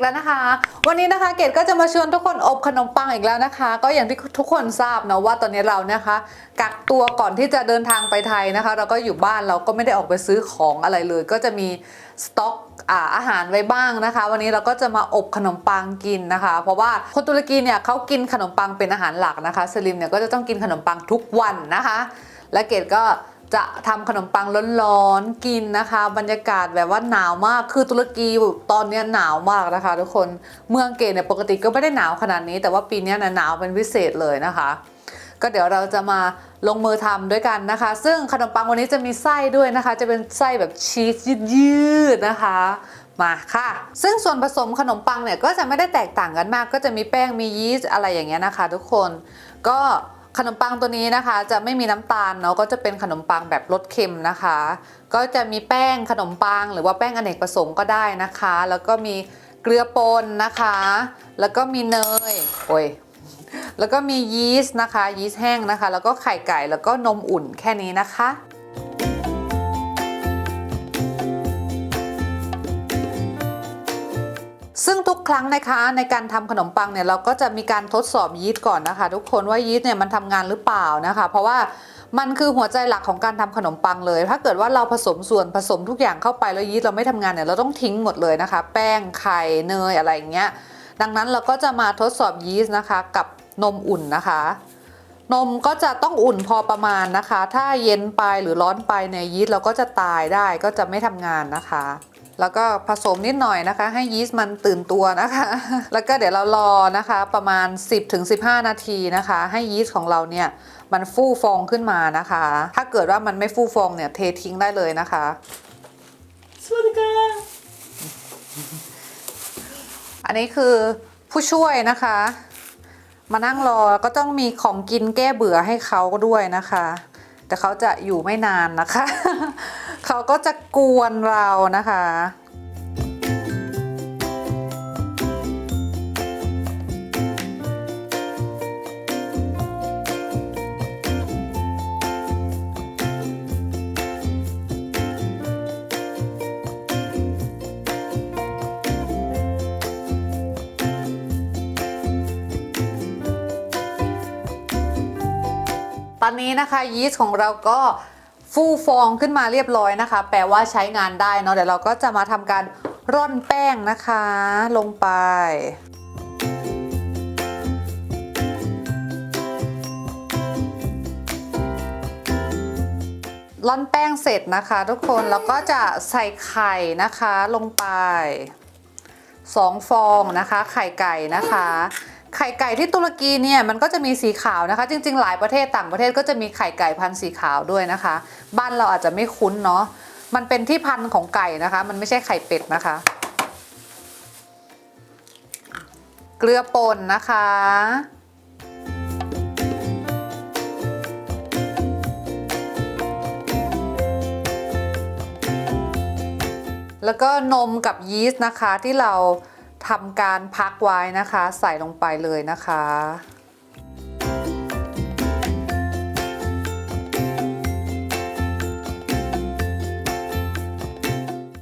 กคนมาพบกับเกดอีกแล้วนะคะ วันนี้นะคะเกดก็จะมาชวนทุกคนอบขนมปังอีกแล้วนะคะ ก็อย่างที่ทุกคนทราบนะว่าตอนนี้เรานะคะ กักตัวก่อนที่จะเดินทางไปไทยนะคะ เราก็อยู่บ้านเราก็ไม่ได้ออกไปซื้อของอะไรเลย ก็จะมีสต็อกอาอาหารไว้บ้างนะคะ วันนี้เราก็จะมาอบขนมปังกินนะคะ เพราะว่าคนตุรกีเนี่ยเขากินขนมปังเป็นอาหารหลักนะคะสลิมเนี่ยก็จะต้องกินขนมปังทุกวันนะคะ และเกดก็ จะทำขนมปังร้อนๆกินนะคะ บรรยากาศแบบว่าหนาวมากคือตุรกีตอนนี้หนาวมากนะคะ ทุกคนเมืองเกดเนี่ยปกติก็ไม่ได้หนาวขนาดนี้ แต่ว่าปีนี้นะหนาวเป็นพิเศษเลยนะคะ ก็เดี๋ยวเราจะมาลงมือทำด้วยกันนะคะ ซึ่งขนมปังวันนี้จะมีไส้ด้วยนะคะ จะเป็นไส้แบบชีสยืดๆนะคะมาค่ะ ซึ่งส่วนผสมขนมปังเนี่ยก็จะไม่ได้แตกต่างกันมาก ก็จะมีแป้งมียีสต์อะไรอย่างเงี้ยนะคะ ทุกคนก็ ขนมปังตัวนี้นะคะ จะไม่มีน้ำตาลเนาะก็จะเป็นขนมปังแบบรสเค็มนะคะ ก็จะมีแป้งขนมปัง หรือว่าแป้งอเนกประสงค์ก็ได้นะคะ แล้วก็มีเกลือป่นนะคะ แล้วก็มีเนยโอ้ยแล้วก็มียีสต์นะคะยีสต์แห้งนะคะ แล้วก็ไข่ไก่แล้วก็นมอุ่นแค่นี้นะคะ ทุกครั้งนะคะ ในการทำขนมปังเนี่ยเราก็จะมีการทดสอบยีสต์ก่อนนะคะ ทุกคนว่ายีสต์เนี่ยมันทำงานหรือเปล่านะคะ เพราะว่ามันคือหัวใจหลักของการทำขนมปังเลย ถ้าเกิดว่าเราผสมส่วนผสมทุกอย่างเข้าไปแล้วยีสต์เราไม่ทำงานเนี่ยเราต้องทิ้งหมดเลยนะคะ แป้งไข่เนยอะไรอย่างเงี้ยดังนั้นเราก็จะมาทดสอบยีสต์นะคะ กับนมอุ่นนะคะ นมก็จะต้องอุ่นพอประมาณนะคะ ถ้าเย็นไปหรือร้อนไปเนี่ยยีสต์เราก็จะตายได้ก็จะไม่ทำงานนะคะ แล้วก็ผสมนิดหน่อยนะคะ ให้ยีสต์มันตื่นตัวนะคะ แล้วก็เดี๋ยวเรารอนะคะประมาณ 10-15 นาทีนะคะ ให้ยีสต์ของเราเนี่ยมันฟูฟองขึ้นมานะคะ ถ้าเกิดว่ามันไม่ฟูฟองเนี่ยเททิ้งได้เลยนะคะสวัสดีค่ะอันนี้คือผู้ช่วยนะคะ มานั่งรอก็ต้องมีของกินแก้เบื่อให้เขาด้วยนะคะ แต่เขาจะอยู่ไม่นานนะคะ เขาก็จะกวนเรานะคะ ตอนนี้นะคะยีสต์ของเราก็ ฟูฟองขึ้นมาเรียบร้อยนะคะ แปลว่าใช้งานได้เนาะเดี๋ยวเราก็จะมาทำการร่อนแป้งนะคะ ลงไปร่อนแป้งเสร็จนะคะ ทุกคนแล้วก็จะใส่ไข่นะคะลงไปสองฟองนะคะ ไข่ไก่นะคะ ไข่ไก่ที่ตุรกีเนี่ยมันก็จะมีสีขาวนะคะ จริง ๆ หลายประเทศต่างประเทศก็จะมีไข่ไก่พันธุ์สีขาวด้วยนะคะ บ้านเราอาจจะไม่คุ้นเนาะมันเป็นที่พันธุ์ของไก่นะคะ มันไม่ใช่ไข่เป็ดนะคะ เกลือป่นนะคะแล้วก็นมกับยีสต์นะคะที่เรา ทำการพักไว้นะคะ ใส่ลงไปเลยนะคะ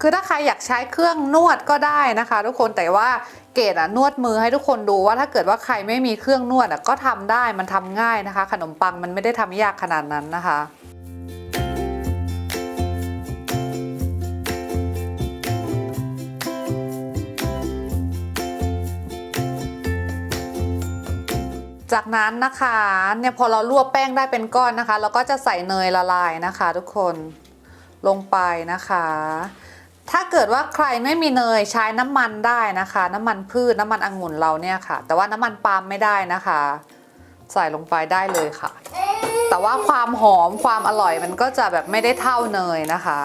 คือถ้าใครอยากใช้เครื่องนวดก็ได้นะคะ ทุกคนแต่ว่าเกดอะนวดมือให้ทุกคนดูว่าถ้าเกิดว่าใครไม่มีเครื่องนวดอะก็ทำได้มันทำง่ายนะคะ ขนมปังมันไม่ได้ทำยากขนาดนั้นนะคะ จากนั้นนะคะเนี่ยพอเราลวกแป้งได้เป็นก้อนนะคะ เราก็จะใส่เนยละลายนะคะ ทุกคนลงไปนะคะ ถ้าเกิดว่าใครไม่มีเนยใช้น้ำมันได้นะคะ น้ำมันพืชน้ำมันองุ่นเราเนี่ยค่ะ แต่ว่าน้ำมันปาล์มไม่ได้นะคะ ใส่ลงไปได้เลยค่ะ แต่ว่าความหอมความอร่อยมันก็จะแบบไม่ได้เท่าเนยนะคะ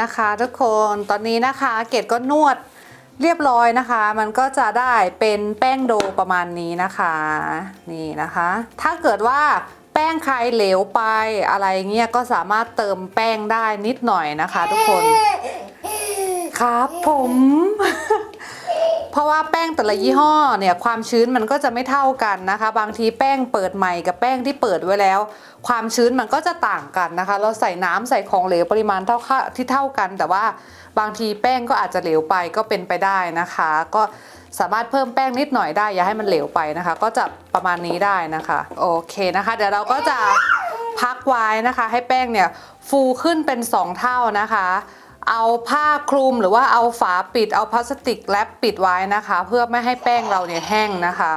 นะคะทุกคนตอนนี้นะคะเกดก็นวดเรียบร้อยนะคะ มันก็จะได้เป็นแป้งโดประมาณนี้นะคะ นี่นะคะ ถ้าเกิดว่าแป้งป้งใครเหลวไปอะไรเงี้ยก็สามารถเติมแป้งได้นิดหน่อยนะคะ ทุกคน ครับผม เพราะว่าแป้งแต่ละยี่ห้อเนี่ยความชื้นมันก็จะไม่เท่ากันนะคะ บางทีแป้งเปิดใหม่กับแป้งที่เปิดไว้แล้ว ความชื้นมันก็จะต่างกันนะคะ เราใส่น้ำใส่ของเหลวปริมาณเท่าค่าที่เท่ากัน แต่ว่าบางทีแป้งก็อาจจะเหลวไปก็เป็นไปได้นะคะ ก็สามารถเพิ่มแป้งนิดหน่อยได้ อย่าให้มันเหลวไปนะคะ ก็จะประมาณนี้ได้นะคะโอเคนะคะ เดี๋ยวเราก็จะพักไว้นะคะ ให้แป้งเนี่ยฟูขึ้นเป็น 2 เท่านะคะ เอาผ้าคลุมหรือว่าเอาฝาปิดเอาพลาสติกแรปปิดไว้นะคะ เพื่อไม่ให้แป้งเราเนี่ยแห้งนะคะ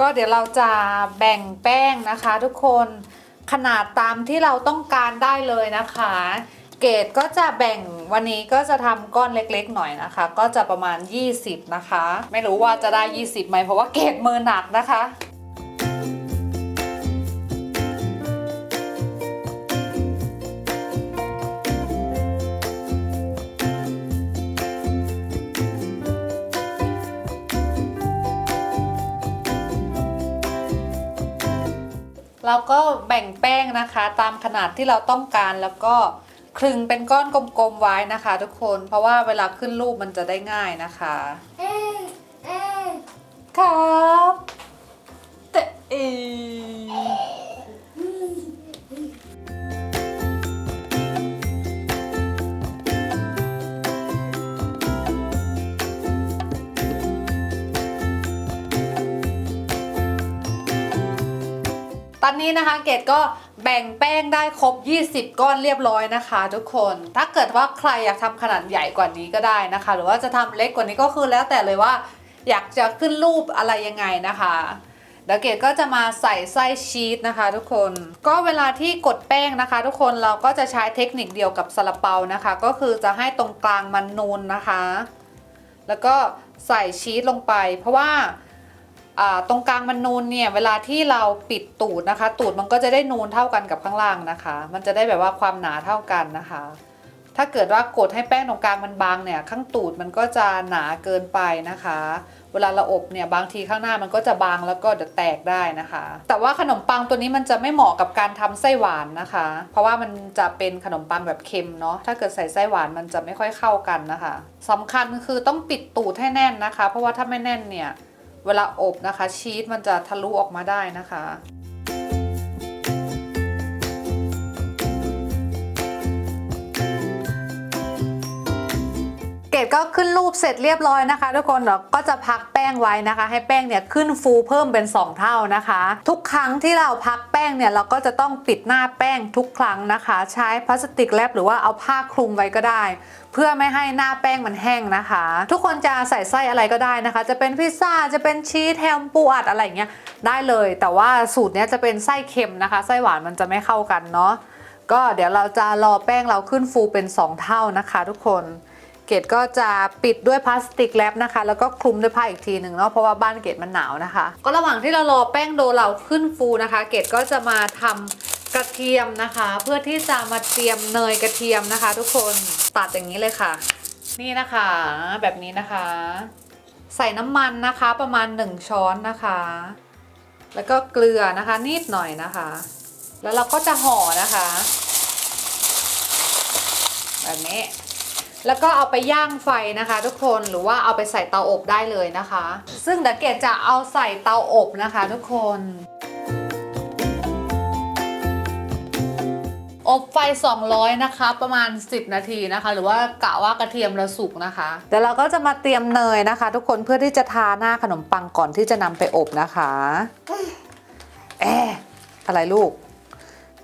ก็เดี๋ยวเราจะแบ่งแป้งนะคะทุกคน ขนาดตามที่เราต้องการได้เลยนะคะ เกรดก็จะแบ่งวันนี้ก็จะทำก้อนเล็กๆหน่อยนะคะ ก็จะประมาณ 20 นะคะ ไม่รู้ว่าจะได้ 20ไหมเพราะว่าเกรดมือหนักนะคะ เราก็แบ่งแป้งนะคะตามขนาดที่เราต้องการแล้วก็คลึงเป็นก้อนกลมๆไว้นะคะ ทุกคนเพราะว่าเวลาขึ้นรูปมันจะได้ง่ายนะคะครับแต่เอตอนนี้นะคะเกดก็แบ่งแป้งได้ครบ 20 ก้อนเรียบร้อยนะคะ ทุกคน ถ้าเกิดว่าใครอยากทำขนาดใหญ่กว่านี้ก็ได้นะคะ หรือว่าจะทำเล็กกว่านี้ก็คือแล้วแต่เลยว่า อยากจะขึ้นรูปอะไรยังไงนะคะเดี๋ยวเกดก็จะมาใส่ไส้ชีสนะคะ ทุกคน ก็เวลาที่กดแป้งนะคะ ทุกคนเราก็จะใช้เทคนิคเดียวกับซาลาเปานะคะ ก็คือจะให้ตรงกลางมันนูนนะคะ แล้วก็ใส่ชีสลงไป เพราะว่า ตรงกลางมันนูนเนี่ยเวลาที่เราปิดตูดนะคะ ตูดมันก็จะได้นูนเท่ากันกับข้างล่างนะคะ มันจะได้แบบว่าความหนาเท่ากันนะคะ ถ้าเกิดว่ากดให้แป้งตรงกลางมันบางเนี่ยข้างตูดมันก็จะหนาเกินไปนะคะ เวลาเราอบเนี่ยบางทีข้างหน้ามันก็จะบางแล้วก็เดี๋ยวแตกได้นะคะ แต่ว่าขนมปังตัวนี้มันจะไม่เหมาะกับการทำไส้หวานนะคะ เพราะว่ามันจะเป็นขนมปังแบบเค็มเนาะถ้าเกิดใส่ไส้หวานมันจะไม่ค่อยเข้ากันนะคะสำคัญคือต้องปิดตูดให้แน่นนะคะ เพราะว่าถ้าไม่แน่นเนี่ย เวลาอบนะคะ ชีสมันจะทะลุออกมาได้นะคะ กดก็ขึ้นรูปเสร็จเรียบร้อยนะคะ ทุกคนเราก็จะพักแป้งไว้นะคะ ให้แป้งเนี่ยขึ้นฟูเพิ่มเป็น 2 เท่านะคะ ทุกครั้งที่เราพักแป้งเนี่ยเราก็จะต้องปิดหน้าแป้งทุกครั้งนะคะ ใช้พลาสติกแรปหรือว่าเอาผ้าคลุมไว้ก็ได้ เพื่อไม่ให้หน้าแป้งมันแห้งนะคะ ทุกคนจะใส่ไส้อะไรก็ได้นะคะ จะเป็นพิซซ่าจะเป็นชีสแฮมปูอัดอะไรอย่างเงี้ยได้เลย แต่ว่าสูตรเนี้ยจะเป็นไส้เค็มนะคะ ไส้หวานมันจะไม่เข้ากันเนาะก็เดี๋ยวเราจะรอแป้งเราขึ้นฟูเป็น 2 เท่านะคะ ทุกคน เกดก็จะปิดด้วยพลาสติกแรปนะคะ แล้วก็คลุมด้วยผ้าอีกทีหนึ่งเนาะเพราะว่าบ้านเกดมันหนาวนะคะ ก็ระหว่างที่เรารอแป้งโดเราขึ้นฟูนะคะ เกดก็จะมาทำกระเทียมนะคะ เพื่อที่จะมาเตรียมเนยกระเทียมนะคะ ทุกคนตัดอย่างนี้เลยค่ะ นี่นะคะแบบนี้นะคะ ใส่น้ำมันนะคะประมาณ 1 ช้อนนะคะ แล้วก็เกลือนะคะนิดหน่อยนะคะ แล้วเราก็จะห่อนะคะ แบบนี้ แล้วก็เอาไปย่างไฟนะคะ ทุกคนหรือว่าเอาไปใส่เตาอบได้เลยนะคะ ซึ่งเดี๋ยวเกดจะเอาใส่เตาอบนะคะ ทุกคนอบไฟ 200 นะคะ ประมาณ 10 นาทีนะคะ หรือว่ากะว่ากระเทียมเราสุกนะคะเดี๋ยวเราก็จะมาเตรียมเนยนะคะ ทุกคนเพื่อที่จะทาหน้าขนมปังก่อนที่จะนำไปอบนะคะแอะอะไรลูก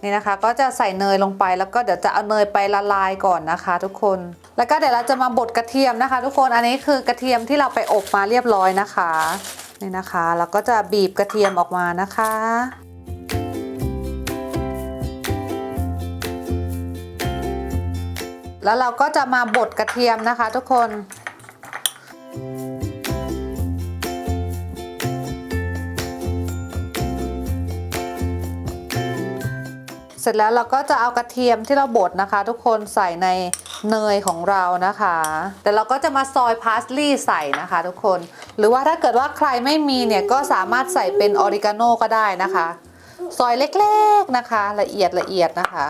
นี่นะคะ ก็จะใส่เนยลงไปแล้วก็เดี๋ยวจะเอาเนยไปละลายก่อนนะคะ ทุกคน แล้วก็เดี๋ยวเราจะมาบดกระเทียมนะคะ ทุกคนอันนี้คือกระเทียมที่เราไปอบมาเรียบร้อยนะคะนี่นะคะเราก็จะบีบกระเทียมออกมานะคะแล้วเราก็จะมาบดกระเทียมนะคะทุกคน เสร็จแล้วเราก็จะเอากระเทียมที่เราบดนะคะ ทุกคนใส่ใน เนยของเรานะคะ แต่เราก็จะมาซอยพาสลี่ใส่นะคะทุกคน หรือว่าถ้าเกิดว่าใครไม่มีเนี่ยก็สามารถใส่เป็นออริกาโนก็ได้นะคะ ซอยเล็กๆนะคะ ละเอียดละเอียดนะคะ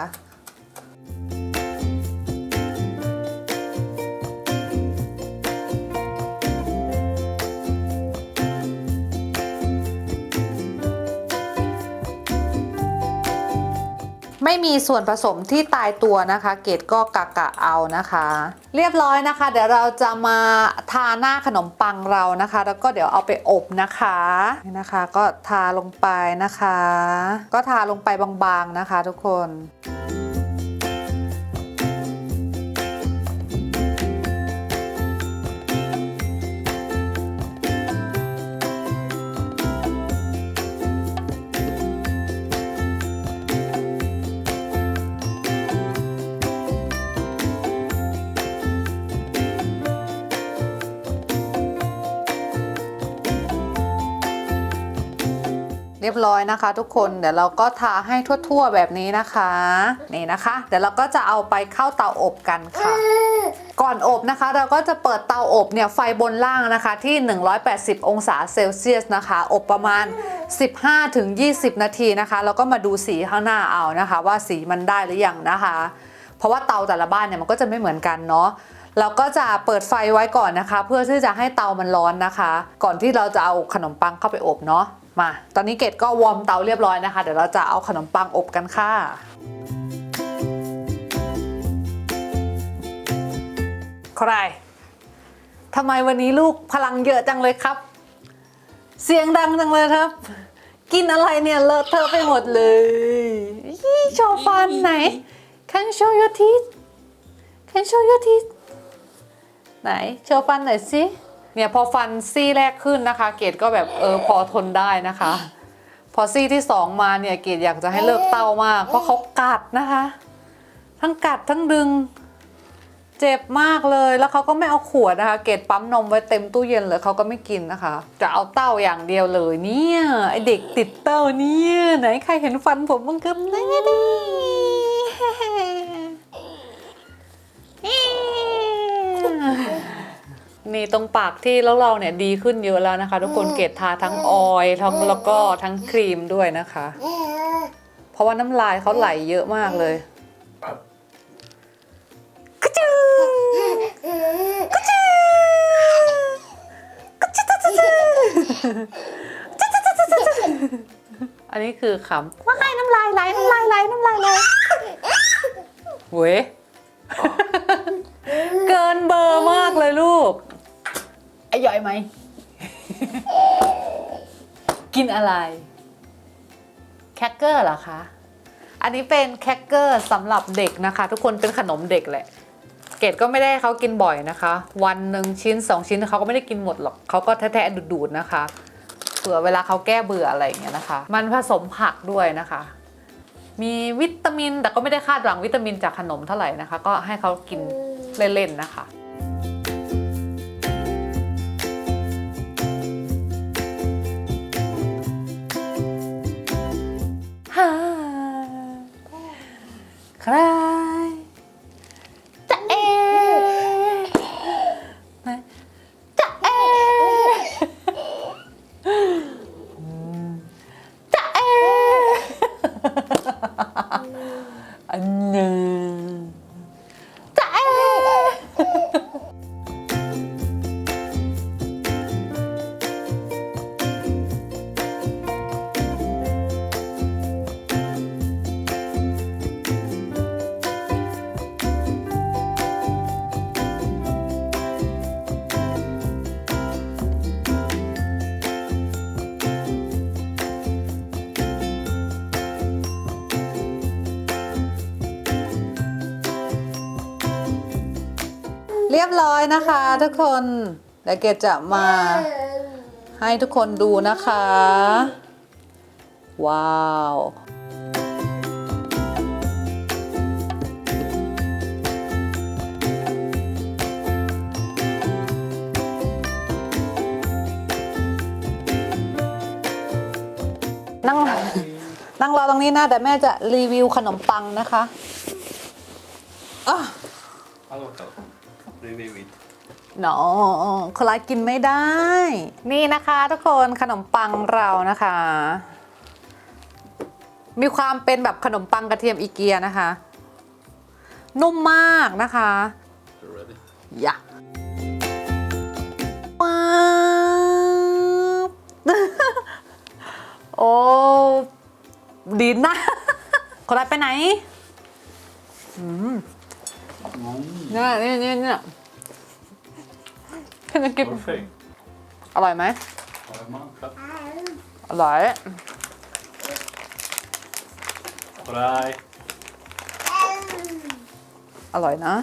ไม่มีส่วนผสมที่ตายตัวนะคะ เกดก็กะกะเอานะคะ เรียบร้อยนะคะ เดี๋ยวเราจะมาทาหน้าขนมปังเรานะคะ แล้วก็เดี๋ยวเอาไปอบนะคะนี่นะคะ ก็ทาลงไปนะคะ ก็ทาลงไปบางๆนะคะ ทุกคน เรียบร้อยนะคะ ทุกคนเดี๋ยวเราก็ทาให้ทั่วๆแบบนี้นะคะ นี่นะคะ เดี๋ยวเราก็จะเอาไปเข้าเตาอบกันค่ะ ก่อนอบนะคะ เราก็จะเปิดเตาอบเนี่ยไฟบนล่างนะคะที่ 180 องศาเซลเซียสนะคะ อบประมาณ 15-20 นาทีนะคะ แล้วก็มาดูสีข้างหน้าเอานะคะ ว่าสีมันได้หรือยังนะคะ เพราะว่าเตาแต่ละบ้านเนี่ยมันก็จะไม่เหมือนกันเนาะเราก็จะเปิดไฟไว้ก่อนนะคะ เพื่อที่จะให้เตามันร้อนนะคะ ก่อนที่เราจะเอาขนมปังเข้าไปอบเนาะ มา ตอนนี้เกดก็วอร์มเตาเรียบร้อยนะคะ เดี๋ยวเราจะเอาขนมปังอบกันค่ะใครทำไมวันนี้ลูกพลังเยอะจังเลยครับ เสียงดังจังเลยครับ กินอะไรเนี่ยเลอะเทอะไปหมดเลยยี่โชว์ฟันไหน Can show your teeth Can show your teeth ไหนโชว์ฟันหน่อยสิ เนี่ยพอฟันซี่แรกขึ้นนะคะ เกดก็แบบเออพอทนได้นะคะ พอซี่ที่สองมาเนี่ยเกดอยากจะให้เลิกเต้ามาก เพราะเขากัดนะคะ ทั้งกัดทั้งดึง เจ็บมากเลยแล้วเขาก็ไม่เอาขวดนะคะ เกดปั๊มนมไว้เต็มตู้เย็นเลยเขาก็ไม่กินนะคะ จะเอาเต้าอย่างเดียวเลยเนี่ยไอเด็กติดเต้าเนี่ยไหนใครเห็นฟันผมบ้างครับนี่ นี่ตรงปากที่แล้วเราเนี่ยดีขึ้นเยอะแล้วนะคะ ทุกคนเกดทาทั้งออยล์ทั้งแล้วก็ทั้งครีมด้วยนะคะ เพราะว่าน้ำลายเขาไหลเยอะมากเลยกระจือกระจือกระจือกระจือกระจือกระจือกระจืออันนี้คือขำว่าไงน้ำลายไหลน้ำลายไหลน้ำลายไหลเว้ยเกินเบอร์มากเลยลูก ไอ้ย่อยไหม กินอะไรแคคเกอร์เหรอคะ อันนี้เป็นแคคเกอร์สำหรับเด็กนะคะ ทุกคนเป็นขนมเด็กแหละ เกดก็ไม่ได้เขากินบ่อยนะคะ วันหนึ่งชิ้นสองชิ้นเขาก็ไม่ได้กินหมดหรอกเขาก็แท้ๆดูดๆนะคะเผื่อเวลาเขาแก้เบื่ออะไรอย่างเงี้ยนะคะ มันผสมผักด้วยนะคะ มีวิตามินแต่ก็ไม่ได้คาดหวังวิตามินจากขนมเท่าไหร่นะคะ ก็ให้เขากินเล่นๆนะคะ ครับ รียบร้อยนะคะ ทุกคนเดี๋ยวเกดจะมา ให้ทุกคนดูนะคะ ว้าวนั่งนั่งรอตรงนี้นะแต่แม่จะรีวิวขนมปังนะคะอะ Aloita. Review it. หนอคลายกินไม่ได้ นี่นะคะทุกคนขนมปังเรานะคะ มีความเป็นแบบขนมปังกระเทียมอีเกียนะคะ นุ่มมากนะคะ You ready? อยากว้าวโอ้ดีนะคนรักไปไหน อืม เนี่ยเนี่ยเนี่ยเนี่ยพี่นักกิน Perfect. อร่อยไหม Har man klapp? อร่อย Fry. อร่อยนะ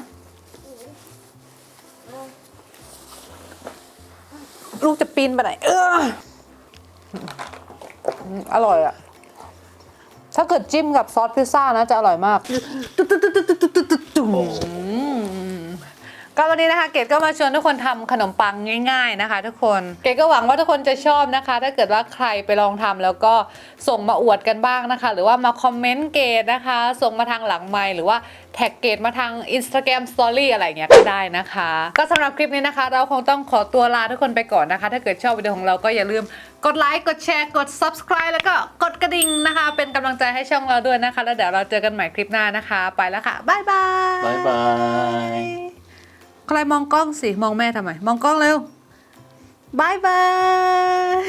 ลูกจะปีนไปไหน เอออืมอร่อยอะถ้าเกิดจิ้มกับซอสพิซซ่านะจะอร่อยมาก ก็วันนี้นะคะเกดก็มาชวนทุกคนทำขนมปังง่ายๆนะคะ ทุกคนเกดก็หวังว่าทุกคนจะชอบนะคะ ถ้าเกิดว่าใครไปลองทำแล้วก็ส่งมาอวดกันบ้างนะคะ หรือว่ามาคอมเมนต์เกดนะคะ ส่งมาทางหลังไมค์หรือว่าแท็กเกดมาทาง Instagram Story อะไรอย่างเงี้ยก็ได้นะคะ ก็สำหรับคลิปนี้นะคะ เราคงต้องขอตัวลาทุกคนไปก่อนนะคะ ถ้าเกิดชอบวิดีโอของเราก็อย่าลืมกดไลค์กดแชร์กด subscribe แล้วก็กดกระดิ่งนะคะ เป็นกำลังใจให้ช่องเราด้วยนะคะ แล้วเดี๋ยวเราเจอกันใหม่คลิปหน้านะคะ ไปแล้วค่ะบ๊ายบาย Bye bye. ใครมองกล้องสิ มองแม่ทำไม มองกล้องเร็วบายบาย